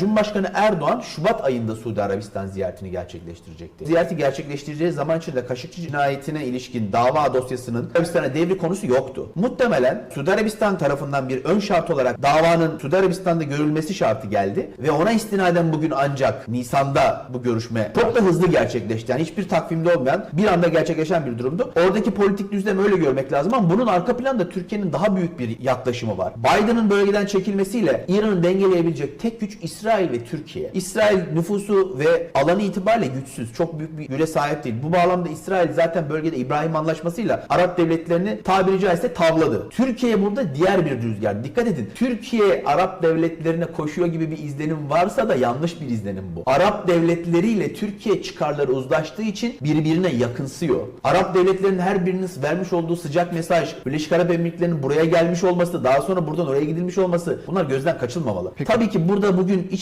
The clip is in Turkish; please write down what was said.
Cumhurbaşkanı Erdoğan Şubat ayında Suudi Arabistan ziyaretini gerçekleştirecekti. Ziyareti gerçekleştireceği zaman içinde Kaşıkçı cinayetine ilişkin dava dosyasının Arabistan'a devri konusu yoktu. Muhtemelen Suudi Arabistan tarafından bir ön şart olarak davanın Suudi Arabistan'da görülmesi şartı geldi ve ona istinaden bugün ancak Nisan'da bu görüşme çok da hızlı gerçekleşti. Yani hiçbir takvimde olmayan bir anda gerçekleşen bir durumdu. Oradaki politik düzlem öyle görmek lazım ama bunun arka planda Türkiye'nin daha büyük bir yaklaşımı var. Biden'ın bölgeden çekilmesiyle İran'ı dengeleyebilecek tek güç İsrail ve Türkiye. İsrail nüfusu ve alanı itibariyle güçsüz. Çok büyük bir güre sahip değil. Bu bağlamda İsrail zaten bölgede İbrahim Anlaşması'yla Arap devletlerini tabiri caizse tavladı. Türkiye burada diğer bir rüzgar. Dikkat edin. Türkiye Arap devletlerine koşuyor gibi bir izlenim varsa da yanlış bir izlenim bu. Arap devletleriyle Türkiye çıkarları uzlaştığı için birbirine yakınsıyor. Arap devletlerinin her birinin vermiş olduğu sıcak mesaj, Birleşik Arap Emirlikleri'nin buraya gelmiş olması, daha sonra buradan oraya gidilmiş olması bunlar gözden kaçılmamalı. Tabii ki burada bugün iç